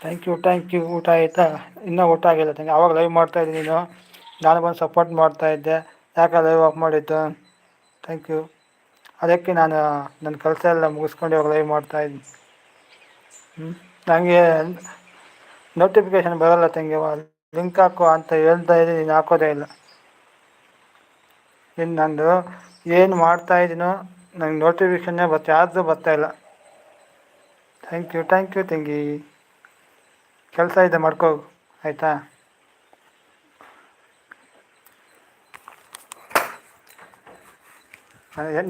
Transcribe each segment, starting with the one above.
Thank you thank you ಊಟ ಆಯಿತಾ? ಇನ್ನೂ ಊಟ ಆಗಿಲ್ಲ. ತಂಗಿ ಆವಾಗ ಲೈವ್ ಮಾಡ್ತಾಯಿದ್ದೆ ನೀನು. ನಾನು ಬಂದು ಸಪೋರ್ಟ್ ಮಾಡ್ತಾಯಿದ್ದೆ ಯಾಕೆ ಲೈವ್ ಆಫ್ ಮಾಡಿದ್ದು? ಥ್ಯಾಂಕ್ ಯು ಅದಕ್ಕೆ ನಾನು, ನನ್ನ ಕೆಲಸ ಎಲ್ಲ ಮುಗಿಸ್ಕೊಂಡು ಇವಾಗ ಲೈವ್ ಮಾಡ್ತಾಯಿದ್ದೀನಿ ಹ್ಞೂ ನನಗೆ ನೋಟಿಫಿಕೇಷನ್ ಬರೋಲ್ಲ ತಂಗಿ ಲಿಂಕ್ ಹಾಕು ಅಂತ ಹೇಳ್ತಾ ಇದ್ದೀನಿ. ನೀನು ಹಾಕೋದೇ ಇಲ್ಲ. ಇನ್ನು ನಂದು ಏನು ಮಾಡ್ತಾಯಿದ್ದೀನೋ ನಂಗೆ ನೋಟಿಫಿಕೇಷನ್ನೇ ಬರ್ತಾ ಯಾರ್ದು ಬರ್ತಾಯಿಲ್ಲ ಥ್ಯಾಂಕ್ ಯು ಥ್ಯಾಂಕ್ ಯು ತಂಗಿ ಕೆಲಸ ಇದೆ, ಮಾಡ್ಕೋ. ಆಯಿತಾ?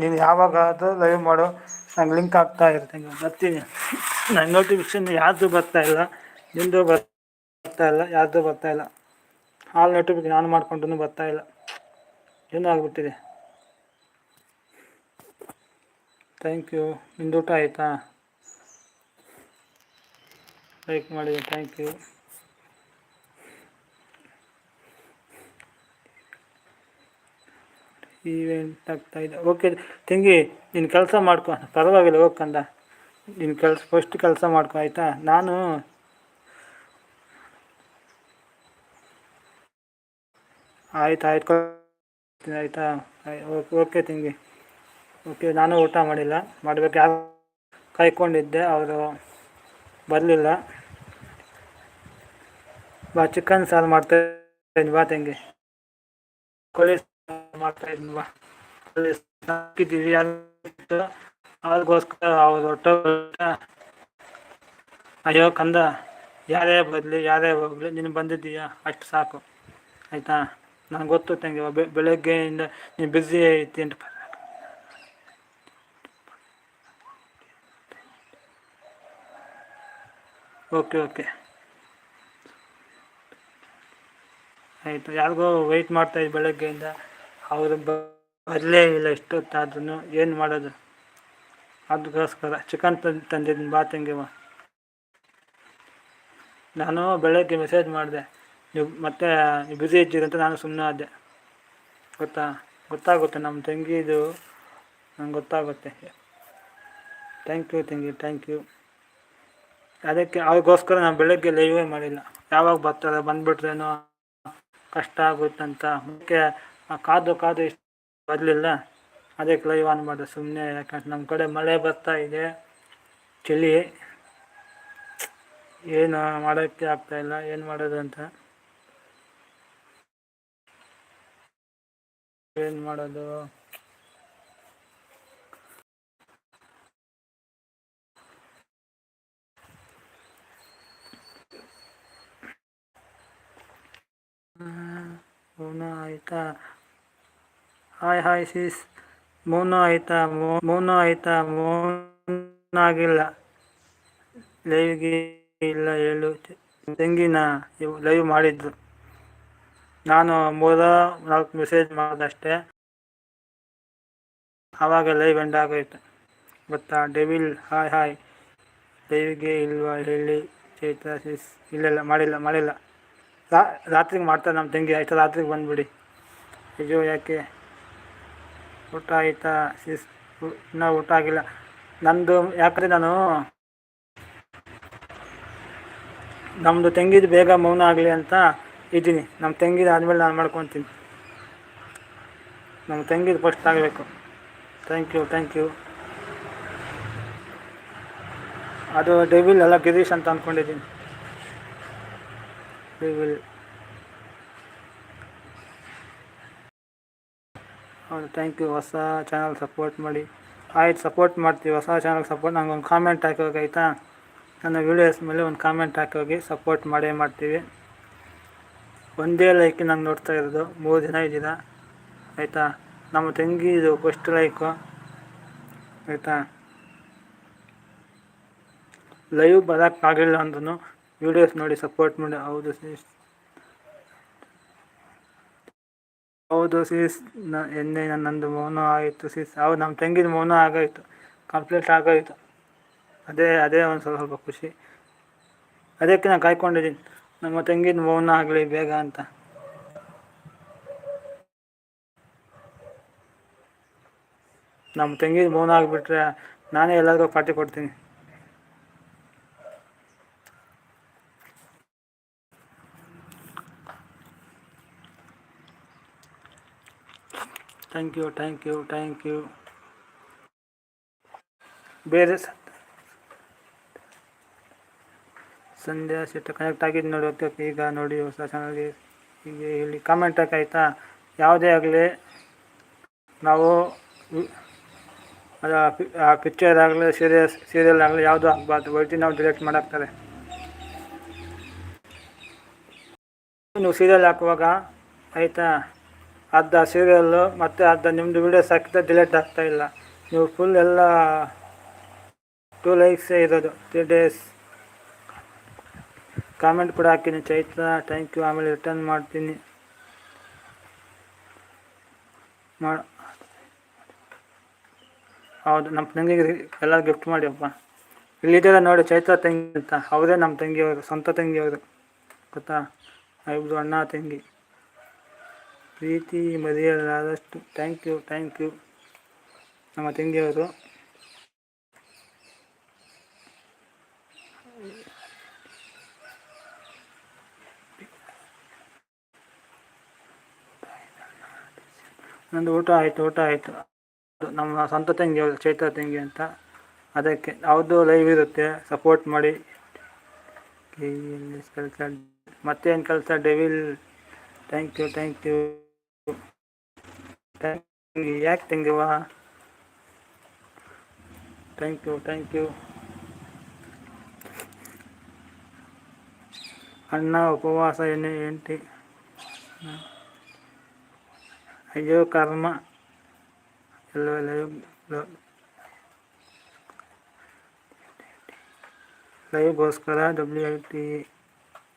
ನೀನು ಯಾವಾಗಾದರೂ ಲೈವ್ ಮಾಡು. ನಂಗೆ ಲಿಂಕ್ ಆಗ್ತಾ ಇರ್ತೀನಿ ಬರ್ತೀನಿ. ನನ್ನ ನೋಟಿಫಿಕೇಶನ್ ಯಾರ್ದು ಬರ್ತಾ ಇಲ್ಲ, ನಿಂದು ಬರ್ತಾ ಇಲ್ಲ, ಯಾರ್ದು ಬರ್ತಾ ಇಲ್ಲ. ಆಲ್ ನೋಟಿಫಿಕೇಶನ್ ಆನ್ ಮಾಡ್ಕೊಂಡ್ರೂ ಬರ್ತಾ ಇಲ್ಲ. ಏನೂ ಆಗ್ಬಿಟ್ಟಿದೆ. ಥ್ಯಾಂಕ್ ಯು ನಿಂದು ಊಟ ಆಯಿತಾ? ಲೈಕ್ ಮಾಡಿ ಥ್ಯಾಂಕ್ ಯು ಈವೆಂಟ್ ಆಗ್ತಾ ಇದೆ. ಓಕೆ ತಿಂಗಿ ನಿನ್ನ ಕೆಲಸ ಮಾಡ್ಕೊ. ಪರವಾಗಿಲ್ಲ ಹೋಗ್ಕಂದ ನಿನ್ನ ಕೆಲಸ ಫಸ್ಟ್ ಕೆಲಸ ಮಾಡ್ಕೊ, ಆಯಿತಾ? ನಾನು ಆಯ್ತು ಆಯ್ತು ಆಯಿತಾ? ಓಕೆ ತಂಗಿ. ಓಕೆ ನಾನು ಊಟ ಮಾಡಿಲ್ಲ. ಮಾಡಬೇಕು ಯಾವ ಕಾಯ್ಕೊಂಡಿದ್ದೆ, ಅವರು ಬರಲಿಲ್ಲ. ಬಾ ಚಿಕನ್ ಸಾರು ಮಾಡ್ತಾ ಇದ್ದೀನಿ, ಬಾ ತಂಗಿ. ಕೋಳಿ ಮಾಡ್ತಾ ಇದ್ದೀನಿ, ಬಾ. ಕೋಳಿ ಹಾಕಿದ್ದೀವಿ ಅದಕ್ಕೋಸ್ಕರ ಅವ್ರು ಹೊಟ್ಟೆ ಅಯ್ಯೋ ಕಂದ, ಯಾರೇ ಬರಲಿ ಯಾರೇ ಹೋಗಲಿ, ನೀನು ಬಂದಿದ್ದೀಯಾ? ಅಷ್ಟು ಸಾಕು. ಆಯಿತಾ? ನನಗೆ ಗೊತ್ತು ತಂಗಿ ಬೆಳಗ್ಗೆಯಿಂದ ನೀನು ಬ್ಯುಸಿ ಐತಿ ಅಂತ. Okay okay. ಆಯಿತು, ಯಾರಿಗೋ ವೆಯ್ಟ್ ಮಾಡ್ತಾಯಿದ್ದು ಬೆಳಗ್ಗೆಯಿಂದ, ಅವರು ಬರಲೇ ಇಲ್ಲ ಎಷ್ಟೊತ್ತಾದ್ರೂ ಏನು ಮಾಡೋದು? ಅದಕ್ಕೋಸ್ಕರ ಚಿಕನ್ ತಂದು ತಂದಿದ್ದೀನಿ ಬಾ ತಂಗಿವ ನಾನು ಬೆಳಗ್ಗೆ ಮೆಸೇಜ್ ಮಾಡಿದೆ, ನೀವು ಮತ್ತೆ ಬ್ಯುಸಿ ಇದ್ದೀರಂತ ನಾನು ಸುಮ್ಮನೆ ಆದೆ. ಗೊತ್ತಾ? ಗೊತ್ತಾಗುತ್ತೆ ನಮ್ಮ ತಂಗಿದು ನಂಗೆ ಗೊತ್ತಾಗುತ್ತೆ. ಥ್ಯಾಂಕ್ ಯು ತಂಗಿ ಥ್ಯಾಂಕ್ ಯು ಅದಕ್ಕೆ ಅವ್ರಿಗೋಸ್ಕರ ನಾನು ಬೆಳಗ್ಗೆ ಲೈವೇ ಮಾಡಿಲ್ಲ. ಯಾವಾಗ ಬರ್ತಾರೆ, ಬಂದ್ಬಿಟ್ರೇನೋ ಕಷ್ಟ ಆಗುತ್ತಂತ. ಮುಖ್ಯ ಕಾದು ಕಾದು ಇಷ್ಟು ಬರಲಿಲ್ಲ. ಅದಕ್ಕೆ ಲೈವ್ ಆನ್ ಮಾಡಿದೆ. ಸುಮ್ಮನೆ ಯಾಕಂದ್ರೆ ನಮ್ಮ ಕಡೆ ಮಳೆ ಬರ್ತಾ ಇದೆ. ಚಳಿ. ಏನು ಮಾಡೋಕ್ಕೆ ಆಗ್ತಾಯಿಲ್ಲ ಏನು ಮಾಡೋದು ಅಂತ. ಏನು ಮಾಡೋದು ಮೌನ ಆಯಿತಾ? ಹಾಯ್ ಹಾಯ್ ಸಿಸ್ ಮೌನ ಆಯಿತಾ? ಮೌನ ಆಯಿತಾ? ಮೌನ ಆಗಿಲ್ಲ. ಲೈವ್ಗೆ ಇಲ್ಲ ಹೇಳು. ತೆಂಗಿನ ಲೈವ್ ಮಾಡಿದ್ದು. ನಾನು ಮೂರ, ನಾಲ್ಕು ಮೆಸೇಜ್ ಮಾಡಿದಷ್ಟೇ. ಆವಾಗ ಲೈವ್ ಎಂಡ್ ಆಗೋಯ್ತು. ಗೊತ್ತಾ? Devil hi hi. ಲೈವ್ಗೆ ಇಲ್ವಾ ಹೇಳಿ ಚೈತ್ರ ಸಿಸ್ ಇಲ್ಲ ಮಾಡಿಲ್ಲ ಮಾಡಿಲ್ಲ. ರಾತ್ರಿಗೆ ಮಾಡ್ತಾರೆ ನಮ್ಮ ತಂಗಿ. ಆಯ್ತು? ರಾತ್ರಿಗೆ ಬಂದುಬಿಡಿ. ಅಯ್ಯೋ ಯಾಕೆ ಊಟ ಆಯಿತಾ? ಇನ್ನೂ ಊಟ ಆಗಿಲ್ಲ. ನಂದು ಯಾಕಂದರೆ ನಾನು? ನಮ್ಮದು ತೆಂಗಿದು ಬೇಗ ಮೌನ ಆಗಲಿ ಅಂತ ಇದ್ದೀನಿ. ನಮ್ಮ ತೆಂಗಿದ ಆದಮೇಲೆ ನಾನು ಮಾಡ್ಕೊತೀನಿ. ನಮ್ಮ ತಂಗಿದು ಫಸ್ಟ್ ಆಗಬೇಕು. ಥ್ಯಾಂಕ್ ಯು ಥ್ಯಾಂಕ್ ಯು ಅದು ಡೆವಿಲ್ ಎಲ್ಲ ಗಿರೀಶ್ ಅಂತ ಅಂದ್ಕೊಂಡಿದ್ದೀನಿ ಡೆವಿಲ್ ಹೌದು ಥ್ಯಾಂಕ್ ಯು ಹೊಸ ಚಾನಲ್ ಸಪೋರ್ಟ್ ಮಾಡಿ. ಆಯ್ತು ಸಪೋರ್ಟ್ ಮಾಡ್ತೀವಿ. ಹೊಸ ಚಾನಲ್ ಸಪೋರ್ಟ್ ನಂಗೆ ಒಂದು ಕಾಮೆಂಟ್ ಹಾಕಿ ಹೋಗಿ ಆಯಿತಾ? ನನ್ನ ವೀಡಿಯೋಸ್ ಮೇಲೆ ಒಂದು ಕಾಮೆಂಟ್ ಹಾಕಿ ಹೋಗಿ ಸಪೋರ್ಟ್ ಮಾಡೇ ಮಾಡ್ತೀವಿ. ಒಂದೇ ಲೈಕ್ ನಂಗೆ ನೋಡ್ತಾ ಇರೋದು. ಮೂರು ದಿನ ಇದ್ದೀರಾ? ಆಯಿತಾ? ನಮ್ಮ ತಂಗಿ ಇದು ಫಸ್ಟ್ ಲೈಕು ಆಯಿತಾ? ಲೈವ್ ಬರೋಕ್ಕಾಗಲಿಲ್ಲ ಅಂದ್ರೂ ವೀಡಿಯೋಸ್ ನೋಡಿ ಸಪೋರ್ಟ್ ಮಾಡಿ. ಹೌದು ಸಿಸ್ ಹೌದು ಸಿಸ್ನ ಎನ್ನೆ ನನ್ನದು ಮೌನ ಆಯಿತು ಸಿಸ್ ಹೌದು ನಮ್ಮ ತಂಗಿದ ಮೌನ ಆಗೋಯ್ತು. ಕಂಪ್ಲೀಟ್ ಆಗೋಯ್ತು. ಅದೇ ಅದೇ ಒಂದು ಸ್ವಲ್ಪ ಸ್ವಲ್ಪ ಖುಷಿ. ಅದಕ್ಕೆ ನಾನು ಕಾಯ್ಕೊಂಡಿದ್ದೀನಿ. ನಮ್ಮ ತಂಗಿದ ಮೌನ ಆಗಲಿ ಬೇಗ ಅಂತ. ನಮ್ಮ ತಂಗಿದ ಮೌನ ಆಗಿಬಿಟ್ರೆ ನಾನೇ ಎಲ್ಲರಿಗೂ ಪಾರ್ಟಿ ಕೊಡ್ತೀನಿ. Thank you thank you thank you ಬೇರೆ ಸಂಧ್ಯಾ ಶೆಟ್ಟ ಕನೆಕ್ಟ್ ಆಗಿದ್ದು ನೋಡಿ ಓಕೆ ಈಗ ನೋಡಿ ಹೊಸ ಚಾನಲ್ಗೆ ಹೀಗೆ ಹೇಳಿ ಕಾಮೆಂಟ್ ಹಾಕಿ ಆಯಿತಾ? ಯಾವುದೇ ಆಗಲಿ ನಾವು ಅದು ಆ ಪಿಕ್ಚರ್ ಆಗಲಿ ಸೀರಿಯಸ್ ಸೀರಿಯಲ್ ಆಗಲಿ ಯಾವುದು ಆಗಬಾರ್ದು ವೈಟಿ ನಾವು ಡಿಲೆಕ್ಟ್ ಮಾಡಾಕ್ತಾರೆ. ನೀವು ಸೀರಿಯಲ್ ಹಾಕುವಾಗ ಆಯಿತಾ? ಅರ್ಧ ಸೀರಿಯಲ್ಲು ಮತ್ತು ಅರ್ಧ ನಿಮ್ಮದು ವೀಡಿಯೋಸ್ ಹಾಕಿದ್ರೆ ಡಿಲೇಟ್ ಆಗ್ತಾ ಇಲ್ಲ. ನೀವು ಫುಲ್ ಎಲ್ಲ ಟೂ ಲೈಕ್ಸೇ ಇರೋದು. ತ್ರೀ ಡೇಸ್ ಕಾಮೆಂಟ್ ಕೂಡ ಹಾಕಿನಿ. ಚೈತ್ರ ಥ್ಯಾಂಕ್ ಯು ಆಮೇಲೆ ರಿಟರ್ನ್ ಮಾಡ್ತೀನಿ. ಮಾಡ ಹೌದು, ನಮ್ಮ ತಂಗಿಗೆ ಎಲ್ಲ ಗಿಫ್ಟ್ ಮಾಡಿ ಅಪ್ಪ ನೋಡಿ, ಚೈತ್ರ ತಂಗಿ ಅಂತ. ಅವರೇ ನಮ್ಮ ತಂಗಿಯವರು, ಸ್ವಂತ ತಂಗಿಯವರು. ಗೊತ್ತಾ? ಐದು ಅಣ್ಣ, ತಂಗಿ. ಪ್ರೀತಿ ಮರೆಯಲಾದಷ್ಟು ಥ್ಯಾಂಕ್ ಯು ಥ್ಯಾಂಕ್ ಯು ನಮ್ಮ ತಂಗಿಯವರು. ನಂದು ಊಟ ಆಯಿತು ಊಟ ಆಯಿತು. ನಮ್ಮ ಸ್ವಂತ ತಂಗಿ ಅವರು ಚೈತ್ರ ತಂಗಿ ಅಂತ. ಅದಕ್ಕೆ ಅವ್ರದ್ದು ಲೈವ್ ಇರುತ್ತೆ. ಸಪೋರ್ಟ್ ಮಾಡಿ. ಕೆಲಸ ಮತ್ತೇನು ಕೆಲಸ devil thank you thank you thank you thank you वहाँ थैंक यू थैंक यू అన్న ఉపవాస ఏంటి అయ్యో live गोस्कर W W I T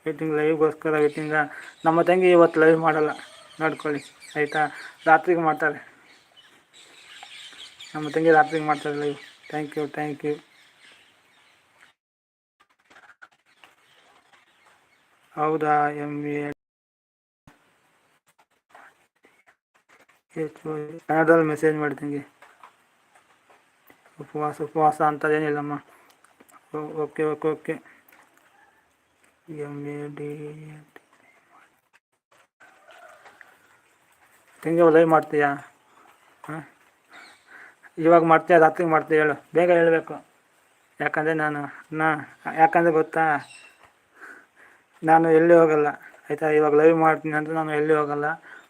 waiting ಲೈವ್ಗೋಸ್ಕರ waiting ನಮ್ಮ ತಂಗಿ ನೋಡ್ಕೊಳ್ಳಿ. ಆಯಿತಾ? ರಾತ್ರಿಗೆ ಮಾಡ್ತಾರೆ. ನಮ್ಮ ತಂಗಿ ರಾತ್ರಿಗೆ ಮಾಡ್ತಾರೆ live thank you thank you ಹೌದಾ ಎಂ ಎ ಕನ್ನಡದಲ್ಲಿ ಮೆಸೇಜ್ ಮಾಡಿ ಮಾಡ್ತೀನಿ ಉಪವಾಸ ಉಪವಾಸ ಅಂತದೇನಿಲ್ಲಮ್ಮ. Okay okay okay. M A D ತಂಗಿ ಲೈವ್ ಮಾಡ್ತೀಯಾ? ಹಾಂ? ಇವಾಗ ಮಾಡ್ತೀಯಾ ರಾತ್ರಿಗೆ ಮಾಡ್ತೀಯ ಹೇಳು. ಬೇಗ ಹೇಳಬೇಕು. ಯಾಕಂದರೆ ನಾನು, ನಾ, ಯಾಕಂದರೆ ಗೊತ್ತಾ? ನಾನು ಎಲ್ಲಿ ಹೋಗಲ್ಲ, ಆಯಿತಾ? ಇವಾಗ ಲೈವ್ ಮಾಡ್ತೀನಿ ಅಂದರೆ ನಾನು ಎಲ್ಲಿ ಹೋಗಲ್ಲ.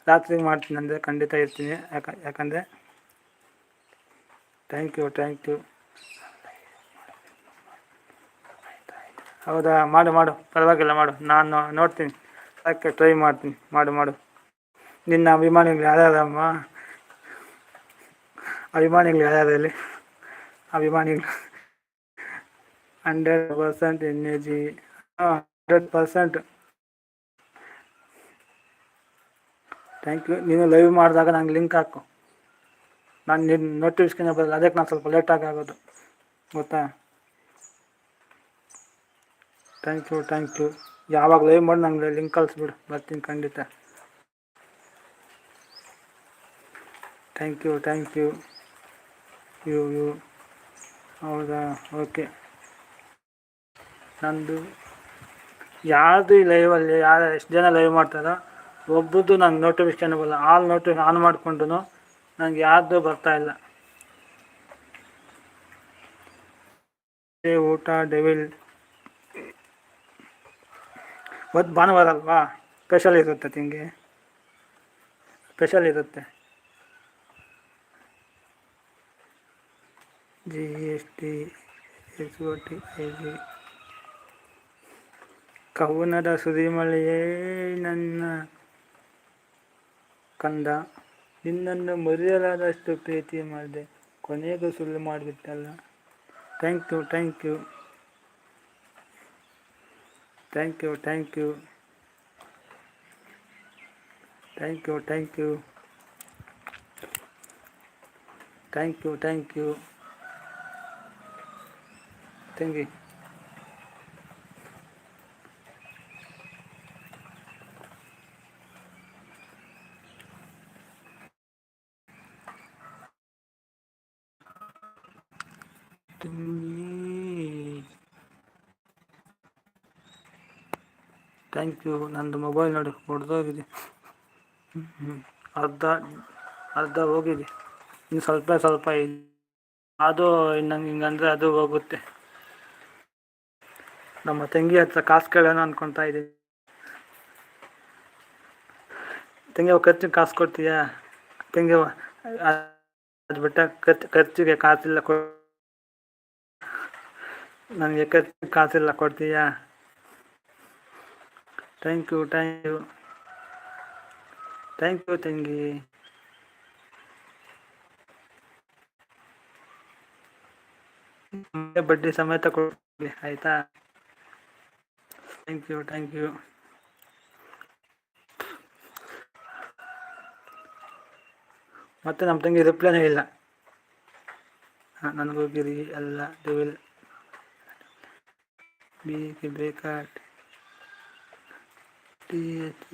ರಾತ್ರಿಗೆ ಮಾಡ್ತೀನಿ ಅಂದರೆ ಖಂಡಿತ ಇರ್ತೀನಿ. ಯಾಕ, ಯಾಕಂದರೆ ಥ್ಯಾಂಕ್ ಯು ಥ್ಯಾಂಕ್ ಯು ಹೌದಾ? ಮಾಡು ಮಾಡು. ಪರವಾಗಿಲ್ಲ, ಮಾಡು. ನಾನು ನೋಡ್ತೀನಿ. ಯಾಕೆ ಟ್ರೈ ಮಾಡ್ತೀನಿ. ಮಾಡು ಮಾಡು. ನಿನ್ನ ಅಭಿಮಾನಿಗಳು ಯಾರ್ಯಾರಮ್ಮ ಅಭಿಮಾನಿಗಳು ಯಾರ್ಯಾರು ಇಲ್ಲಿ ಅಭಿಮಾನಿಗಳು. Hundred percent N A G hundred percent thank you ನೀನು ಲೈವ್ ಮಾಡಿದಾಗ ನಂಗೆ ಲಿಂಕ್ ಹಾಕು. ನಾನು ನಿನ್ನ ನೋಟಿಫಿಕೇಶನ್ ಬರೋದು ಅದಕ್ಕೆ ನಾನು ಸ್ವಲ್ಪ ಲೇಟಾಗಿ ಆಗೋದು. ಗೊತ್ತಾ? ಥ್ಯಾಂಕ್ ಯು ಥ್ಯಾಂಕ್ ಯು ಯಾವಾಗ ಲೈವ್ ಮಾಡಿ ನಂಗೆ ಲಿಂಕ್ ಕಳಿಸ್ಬಿಡು. ಬರ್ತೀನಿ ಖಂಡಿತ. Thank you thank you you you ಹೌದಾ? ಓಕೆ ನಂದು ಯಾರ್ದು ಈ ಲೈವಲ್ಲಿ ಯಾರು ಎಷ್ಟು ಜನ ಲೈವ್ ಮಾಡ್ತಾರೋ ಒಬ್ಬರದ್ದು ನಂಗೆ ನೋಟಿಫಿಕೇಶನ್ ಬರಲ್ಲ. ಆಲ್ ನೋಟಿ ಆನ್ ಮಾಡಿಕೊಂಡು ನಂಗೆ ಯಾರ್ದು ಬರ್ತಾ ಇಲ್ಲ. ಏ, ಊಟ ಡೆವಿಲ್ ಇವತ್ತು ಭಾನುವಾರ ಅಲ್ವಾ? ಸ್ಪೆಷಲ್ ಇರುತ್ತೆ ತಿಂಗೆ ಸ್ಪೆಷಲ್ ಇರುತ್ತೆ. G S T S O T I G ಕವನದ ಸುದಿಮಳೆಯೇ ನನ್ನ ಕಂದ. ನಿನ್ನನ್ನು ಮರೆಯಲಾದಷ್ಟು ಪ್ರೀತಿ ಮಾಡಿದೆ. ಕೊನೆಗೂ ಸುಳ್ಳು ಮಾಡಿಬಿಟ್ಟಲ್ಲ. Thank you thank you thank you thank you thank you thank you thank you thank you ತಂಗಿ. ಥ್ಯಾಂಕ್ ಯು ನಂದು ಮೊಬೈಲ್ ನೋಡಿ, ಹೊಡೆದೋಗಿದೆ. ಅರ್ಧ ಅರ್ಧ ಹೋಗಿದೆ. ಇನ್ನು ಸ್ವಲ್ಪ ಸ್ವಲ್ಪ ಅದು ಇನ್ನಂಗೆ ಹಿಂಗಂದ್ರೆ ಅದು ಹೋಗುತ್ತೆ. ನಮ್ಮ ತಂಗಿ ಹತ್ರ ಕಾಸು ಕೇಳೋಣ ಅನ್ಕೊತಾ ಇದ್ದೀನಿ. ತಂಗಿ ಅವ್ ಖರ್ಚಿಗೆ ಕಾಸು ಕೊಡ್ತೀಯಾ? ತಂಗಿ ಅವ್ ಅದು ಬಿಟ್ಟ ಖರ್ಚು, ಖರ್ಚಿಗೆ ಕಾಸಿಲ್ಲ ಕೊ ನನಗೆ ಖರ್ಚಿಗೆ ಕಾಸಿಲ್ಲ ಕೊಡ್ತೀಯಾ? Thank you thank you thank you ತಂಗಿ. ಬಡ್ಡಿ ಸಮೇತ ಕೊಡಿ ಆಯ್ತಾ? ಥ್ಯಾಂಕ್ ಯು ಥ್ಯಾಂಕ್ ಯು ಮತ್ತೆ ನಮ್ಮ ತಂಗಿ ರಿಪ್ಲೈನೇ ಇಲ್ಲ ನನಗೂ ಎಲ್ಲ ಡೆವಿಲ್ ಬಿ ಬೇಕಾ ಟಿ ಎಚ್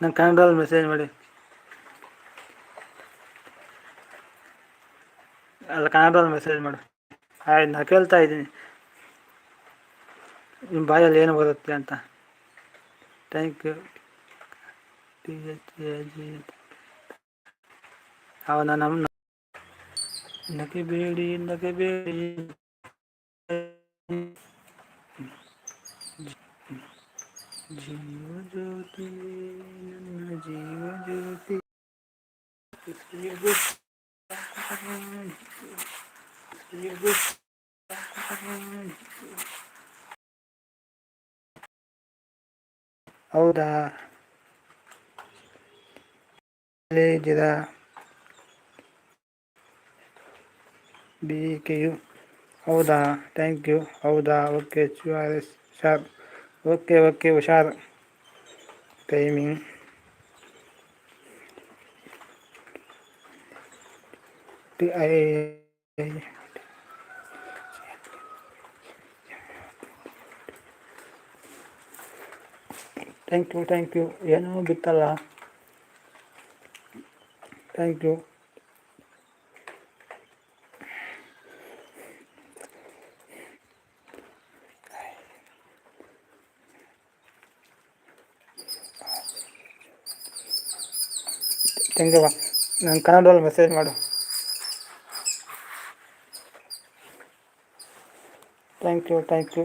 ನಂಗೆ ಕನ್ನಡದಲ್ಲಿ ಮೆಸೇಜ್ ಮಾಡಿ. ಅಲ್ಲ, ಕನ್ನಡದಲ್ಲಿ ಮೆಸೇಜ್ ಮಾಡು. ಆಯ್ತು, ನಾ ಕೇಳ್ತಾ ಇದ್ದೀನಿ. ನಿಮ್ಮ ಬಾಯಲ್ಲಿ ಏನು ಬರುತ್ತೆ ಅಂತ? Thank you T H A G ಅವನ ನಮ್ಮ ನಗೆಬೇಡಿ ನಗೆಬೇಡಿ ಜೀವ ಜ್ಯೋತಿ, ನನ್ನ ಜೀವ ಜ್ಯೋತಿ. ಹೌದಾ? ಎಲ್ಲಿ ಇದ್ದೀರಾ? ಬಿ ಕೆ ಯು ಹೌದಾ? Thank you. ಹೌದಾ? ಓಕೆ ಹುಷಾರ್. ಓಕೆ ಓಕೆ, ಹುಷಾರ್. Timing. T I thank you thank you ಏನೂ ಬಿತ್ತಲ್ಲ ಥ್ಯಾಂಕ್ ಯು ಯು ನಾನು ಕನ್ನಡದಲ್ಲಿ ಮೆಸೇಜ್ ಮಾಡು thank you thank you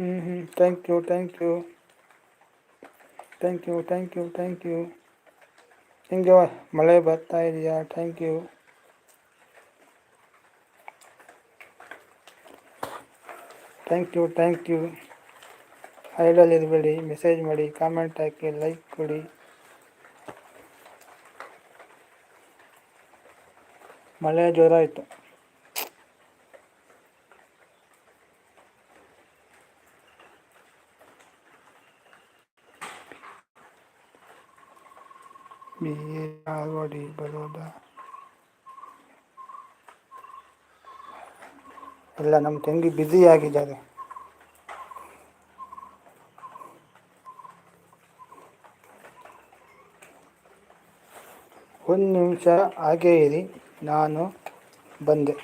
ಹ್ಞೂ ಹ್ಞೂ thank you thank you thank you thank you thank you ಹಿಂಗೆ ಮಳೆ ಬರ್ತಾ ಇದೆಯಾ? Thank you thank you thank you idle ಇರಬೇಡಿ message ಮಾಡಿ ಕಾಮೆಂಟ್ ಹಾಕಿ ಲೈಕ್ ಕೊಡಿ. ಮಳೆ ಜೋರಾಯಿತು. ಬಿ ಎ ಆಲ್ವಾಡಿ ಬರೋದ ಎಲ್ಲ ನಮ್ಮ ತಂಗಿ ಬ್ಯುಸಿ ಆಗಿದ್ದಾರೆ ಒಂದು ನಿಮಿಷ ಹಾಗೆ ಇರಿ ನಾನು ಬಂದೆ